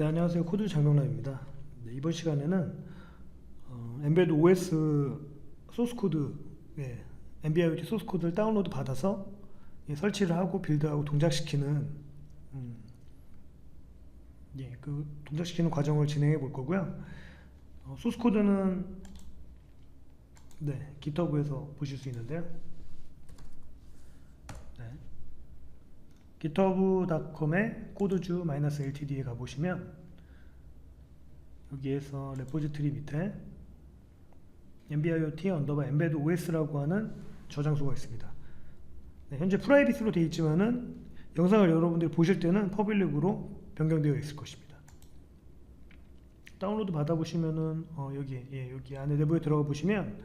네, 안녕하세요. 코드 장명란입니다. 네, 이번 시간에는 어, 엠베드 OS 소스 코드, 예, MBIoT 소스 코드를 다운로드 받아서 예, 설치를 하고 빌드하고 동작시키는 음, 예, 그 동작시키는 과정을 진행해 볼 거고요. 어, 소스 코드는 네, GitHub에서 보실 수 있는데요. 네. github.com의 코드주 -ltd에 가보시면 여기에서 레포지토리 밑에 MBIoT 언더바 embed OS라고 하는 저장소가 있습니다. 네, 현재 프라이빗으로 되어 있지만은 영상을 여러분들이 보실 때는 퍼블릭으로 변경되어 있을 것입니다. 다운로드 받아보시면은 어, 여기 예, 여기 안에 내부에 들어가 보시면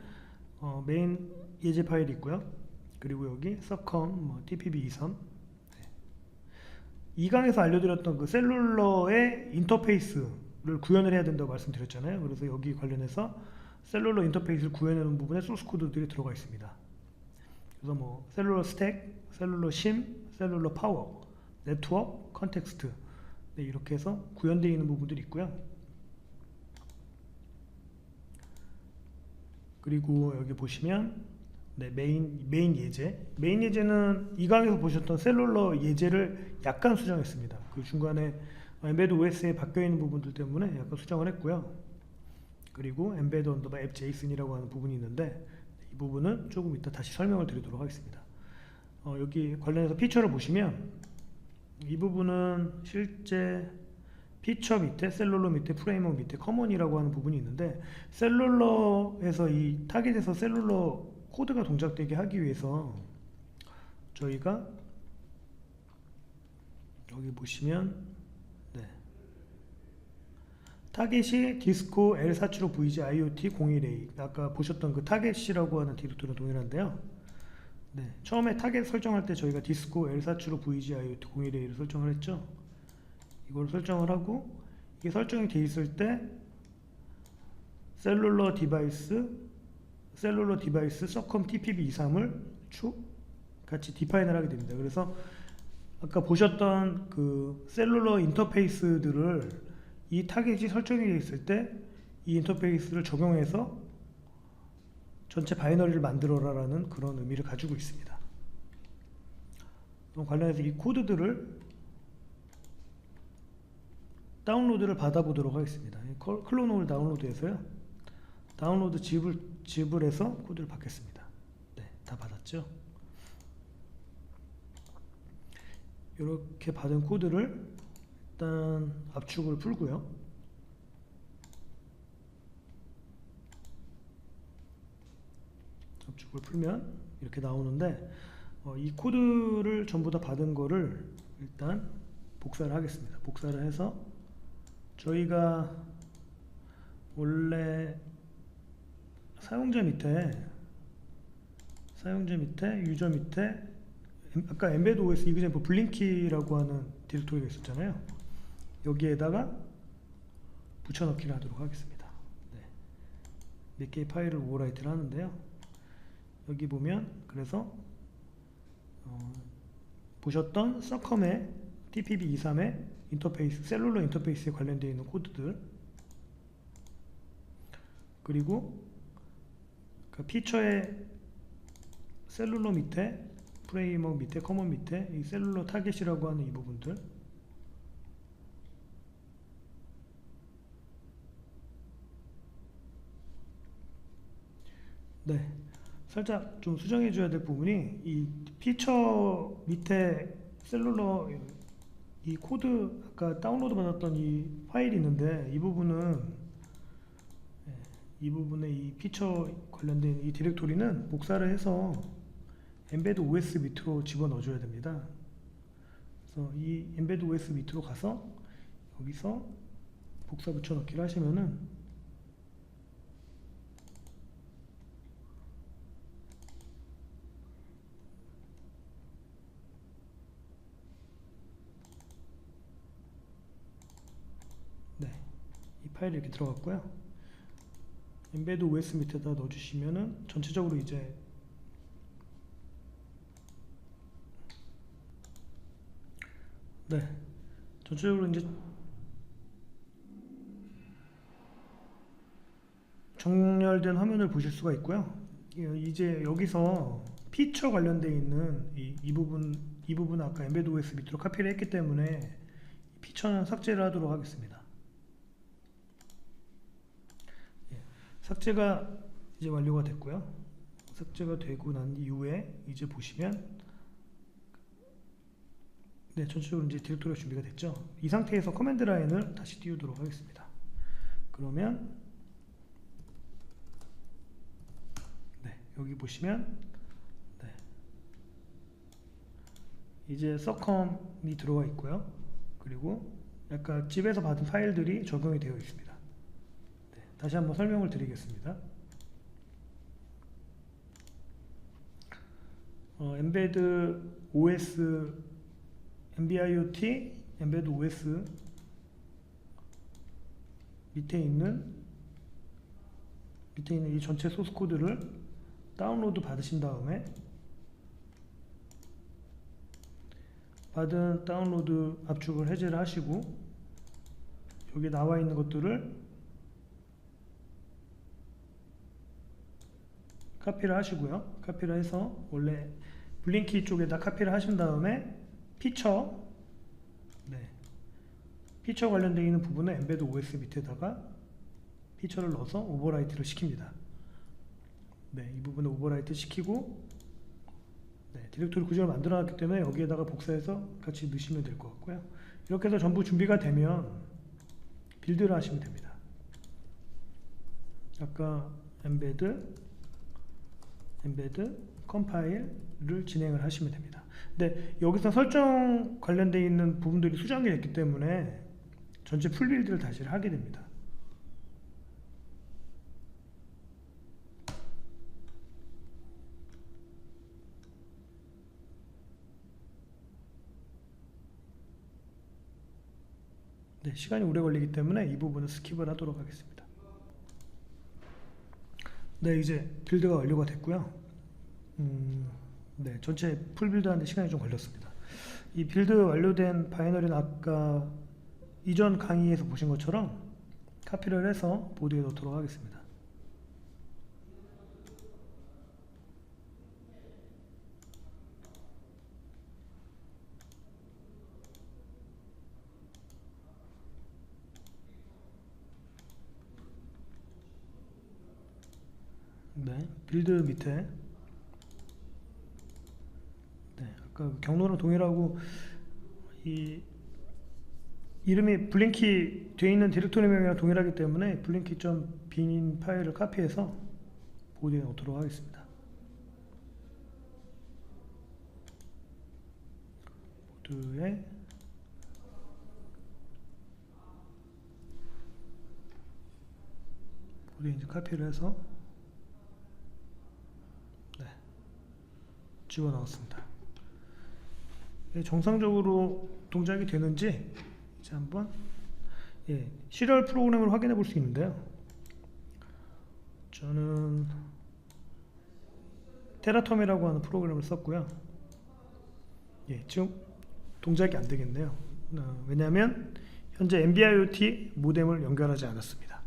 어, 메인 예제 파일이 있고요. 그리고 여기 서컴 뭐 TPB23 2강에서 알려드렸던 그 셀룰러의 인터페이스를 구현을 해야 된다고 말씀드렸잖아요. 그래서 여기 관련해서 셀룰러 인터페이스를 구현하는 부분에 소스 코드들이 들어가 있습니다. 그래서 뭐 셀룰러 스택, 셀룰러 심, 셀룰러 파워, 네트워크, 컨텍스트 네, 이렇게 해서 구현되어 있는 부분들이 있고요. 그리고 여기 보시면 네, 메인 메인 예제. 메인 예제는 이 강에서 보셨던 셀룰러 예제를 약간 수정했습니다. 그 중간에 엠베드 OS에 바뀌어 있는 부분들 때문에 약간 수정을 했고요. 그리고 엠베드 언더바 앱 제이슨이라고 하는 부분이 있는데 이 부분은 조금 이따 다시 설명을 드리도록 하겠습니다. 어, 여기 관련해서 피처를 보시면 이 부분은 실제 피처 밑에 셀룰러 밑에 프레임워크 밑에 커먼이라고 하는 부분이 있는데 셀룰러에서 이 타겟에서 셀룰러 코드가 동작되게 하기 위해서 저희가 여기 보시면 네. 타겟이 디스코 L475 VG IoT 01A 아까 보셨던 그 타겟이라고 하는 디렉토리랑 동일한데요. 네. 처음에 타겟 설정할 때 저희가 디스코 L475 VG IoT 01A를 설정을 했죠. 이걸 설정을 하고 이게 설정이 돼 있을 때 셀룰러 디바이스 셀룰러 디바이스 서컴 TPB23을 축 같이 디파인을 하게 됩니다. 그래서 아까 보셨던 그 셀룰러 인터페이스들을 이 타겟이 설정이 되어 있을 때 이 인터페이스를 적용해서 전체 바이너리를 만들어라 라는 그런 의미를 가지고 있습니다. 그럼 관련해서 이 코드들을 다운로드를 받아보도록 하겠습니다. 클로노를 다운로드해서요. 다운로드 집을 집을 해서 코드를 받겠습니다. 네, 다 받았죠. 이렇게 받은 코드를 일단 압축을 풀고요. 압축을 풀면 이렇게 나오는데 어, 이 코드를 전부 다 받은 거를 일단 복사를 하겠습니다. 복사를 해서 저희가 원래 사용자 밑에 사용자 밑에 유저 밑에 엠- 아까 엠베드 OS 이그젠플 블링키라고 하는 디렉토리가 있었잖아요. 여기에다가 붙여넣기를 하도록 하겠습니다. 네. 몇 개의 파일을 오버라이트를 하는데요. 여기 보면 그래서 어, 보셨던 서컴의 TPB23의 인터페이스 셀룰러 인터페이스에 관련되어 있는 코드들 그리고 그 피처의 셀룰러 밑에 프레임워크 밑에 커먼 밑에 이 셀룰러 타겟이라고 하는 이 부분들. 네. 살짝 좀 수정해 줘야 될 부분이 이 피처 밑에 셀룰러 이 코드 아까 다운로드 받았던 이 파일이 있는데 이 부분은 예, 이 부분에 이 피처 관련된 이 디렉토리는 복사를 해서 엠베드 OS 밑으로 집어넣어 줘야 됩니다. 그래서 이 엠베드 OS 밑으로 가서 여기서 복사 붙여넣기를 하시면은 네, 이 파일이 이렇게 들어갔고요. embed os 밑에다 넣어주시면은 전체적으로 이제 네 전체적으로 이제 정렬된 화면을 보실 수가 있고요. 예, 이제 여기서 피처 관련되어 있는 이, 이 부분 이 부분 아까 엠베드 OS 밑으로 카피를 했기 때문에 피처는 삭제를 하도록 하겠습니다. 삭제가 이제 완료가 됐고요. 삭제가 되고 난 이후에 이제 보시면 네 전체적으로 이제 디렉토리가 준비가 됐죠. 이 상태에서 커맨드 라인을 다시 띄우도록 하겠습니다. 그러면 네, 여기 보시면 네. 이제 서컴이 들어가 있고요. 그리고 약간 집에서 받은 파일들이 적용이 되어 있습니다. 네, 다시 한번 설명을 드리겠습니다. 어, 엠베드 OS, MBIoT, 엠베드 OS 밑에 있는 밑에 있는 이 전체 소스 코드를 다운로드 받으신 다음에 받은 다운로드 압축을 해제를 하시고 여기 나와 있는 것들을 카피를 하시고요. 카피를 해서 원래 블링키 쪽에다 카피를 하신 다음에 피처 네. 피처 관련되어 있는 부분은 엠베드 OS 밑에다가 피처를 넣어서 오버라이트를 시킵니다. 네, 이 부분을 오버라이트 시키고 네, 디렉토리 구조를 만들어 놨기 때문에 여기에다가 복사해서 같이 넣으시면 될 것 같고요. 이렇게 해서 전부 준비가 되면 빌드를 하시면 됩니다. 아까 엠베드 엠베드 컴파일을 진행을 하시면 됩니다. 근데 여기서 설정 관련되어 있는 부분들이 수정이 됐기 때문에 전체 풀빌드를 다시 하게 됩니다. 네, 시간이 오래 걸리기 때문에 이 부분은 스킵을 하도록 하겠습니다. 네, 이제 빌드가 완료가 됐고요. 음, 네, 전체 풀 빌드하는데 시간이 좀 걸렸습니다. 이 빌드 완료된 바이너리는 아까 이전 강의에서 보신 것처럼 카피를 해서 보드에 넣도록 하겠습니다. 네, 빌드 밑에 네, 아까 그 경로랑 동일하고 이 이름이 블링키 되어 있는 디렉토리 명이랑 동일하기 때문에 블링키 bin 파일을 카피해서 보드에 넣도록 하겠습니다. 보드에 보드에 이제 카피를 해서 네, 집어 넣었습니다. 예, 정상적으로 동작이 되는지 이제 한번 예, 시리얼 프로그램을 확인해 볼 수 있는데요. 저는 테라텀이라고 하는 프로그램을 썼고요. 예, 지금 동작이 안 되겠네요. 어, 왜냐하면 현재 NB-IoT 모뎀을 연결하지 않았습니다.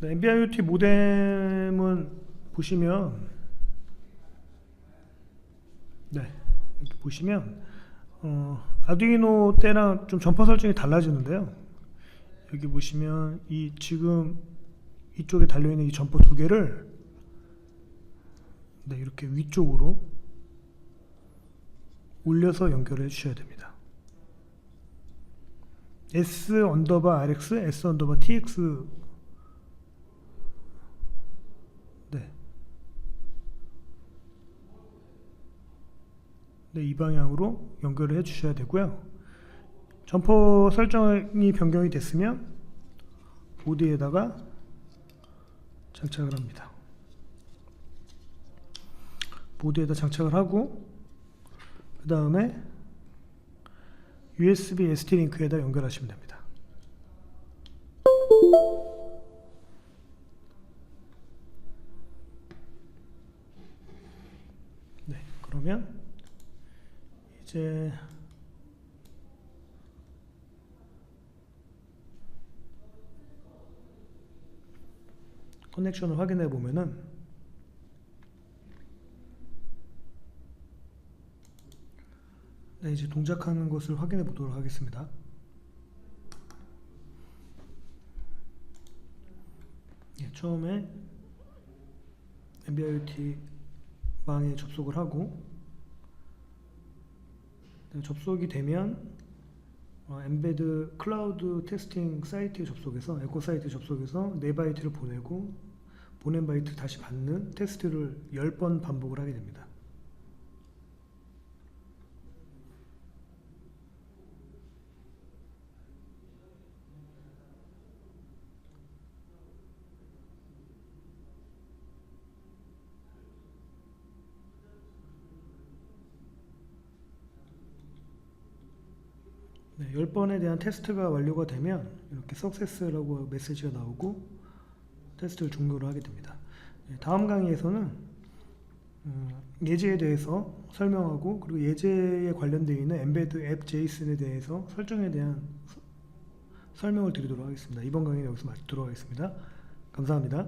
네, NB-IoT 모뎀은 보시면 네 이렇게 보시면 어, 아두이노 때랑 좀 점퍼 설정이 달라지는데요. 여기 보시면 이 지금 이쪽에 달려 있는 이 점퍼 두 개를 네, 이렇게 위쪽으로 올려서 연결해 주셔야 됩니다. S 언더바 RX, S 언더바 TX 네. 네, 이 방향으로 연결을 해 주셔야 되고요. 점퍼 설정이 변경이 됐으면 보드에다가 장착을 합니다. 보드에다 장착을 하고 그 다음에 USB ST 링크에다 연결하시면 됩니다. 네, 그러면 이제 커넥션을 확인해 보면은 네, 이제 동작하는 것을 확인해 보도록 하겠습니다. 예, 처음에 MBIoT 망에 접속을 하고 접속이 되면 어, 엠베드 클라우드 테스팅 사이트에 접속해서 에코 사이트 접속해서 네 바이트를 보내고 보낸 바이트 다시 받는 테스트를 10번 반복을 하게 됩니다. 네, 10번에 대한 테스트가 완료가 되면 이렇게 석세스라고 메시지가 나오고 테스트를 종료를 하게 됩니다. 네, 다음 강의에서는 음, 예제에 대해서 설명하고 그리고 예제에 관련되어 있는 엠베드 앱 제이슨에 대해서 설정에 대한 서- 설명을 드리도록 하겠습니다. 이번 강의는 여기서 마치도록 하겠습니다. 감사합니다.